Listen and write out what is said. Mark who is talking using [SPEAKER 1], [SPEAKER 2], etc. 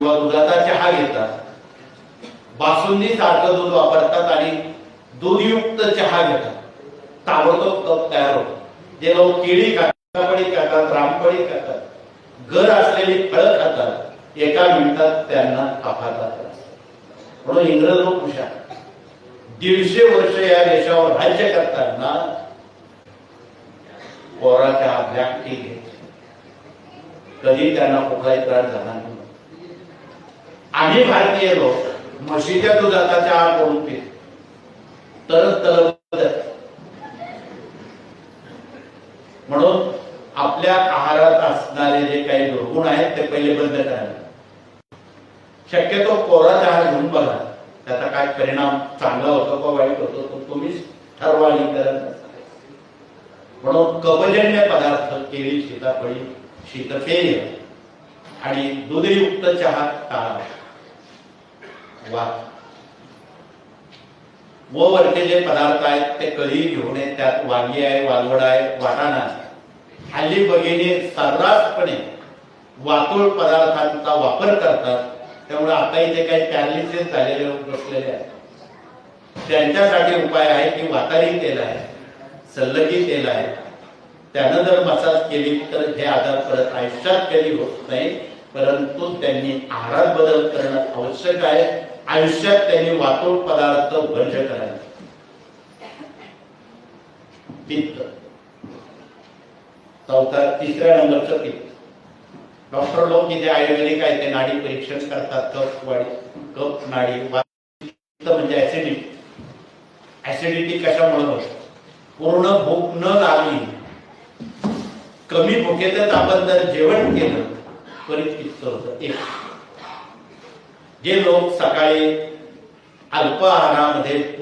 [SPEAKER 1] किंवा दुधाचा चहा घेतात. बासुंदी सारखं दूध वापरतात आणि दूधयुक्त चहा घेतात. ताबडतोब कप तयार होतो. जे लोक केळी खातात खातात रामपडी खातात घर असलेली फळं खातात एका मिनिटात त्यांना तापाचा म्हणून इंग्रज लोक हुशार दीडशे वर्ष या देशावर राज्य करताना पोराच्या ब्लॅक टी घ्यायचे कधी त्यांना कुठलाही त्रास झाला नाही. आम्ही भारतीय लोक. म्हशीच्या दुधाचा चहा करून पितो? तर म्हणून आपल्या आहारात असणारे जे काही दुर्गुण आहेत ते पहिले बंद करायला शक्यतो कोरा चहा घेऊन बघा. त्याचा काय परिणाम चांगला होतो का वाईट होतो तो तुम्हीच ठरवा. म्हणून कवजन्य पदार्थ केळी सीताफळी शीतपेय आणि दुधयुक्त चहा टाळा. वाद व वरचे जे पदार्थ आहेत ते कधीही घेऊ नये त्यात वांगी आहे वालवड आहे वाटाणा हल्ली बघिनी सर्रासपणे वातुळ पदार्थांचा वापर करतात. त्यामुळे आता इथे काही पॅरालिसिस झालेले लोक बसलेले आहेत. त्यांच्यासाठी उपाय आहे की वातारी तेल आहे सल्लगी तेल आहे. त्यानं जर मसाज केली तर हे आजार परत आयुष्यात कधी होत नाही. परंतु त्यांनी आहारात बदल करणं आवश्यक आहे. आयुष्यात त्यांनी वातुळ पदार्थ वर्ज करायला पित्त. चौथा तिसऱ्या नंबरचं पित्त. डॉक्टर लोक इथे आयुर्वेदिक आहे ते नाडी परीक्षण करतात कप वाडी कप नाडी म्हणजे ऍसिडिटी ऍसिडिटी कशामुळे होते? पूर्ण भूक न लागली कमी भुकेतच आपण जर जेवण केलं त्वरित पित्त होतं. एक. जे लोक सकाळी अल्प आहारामध्ये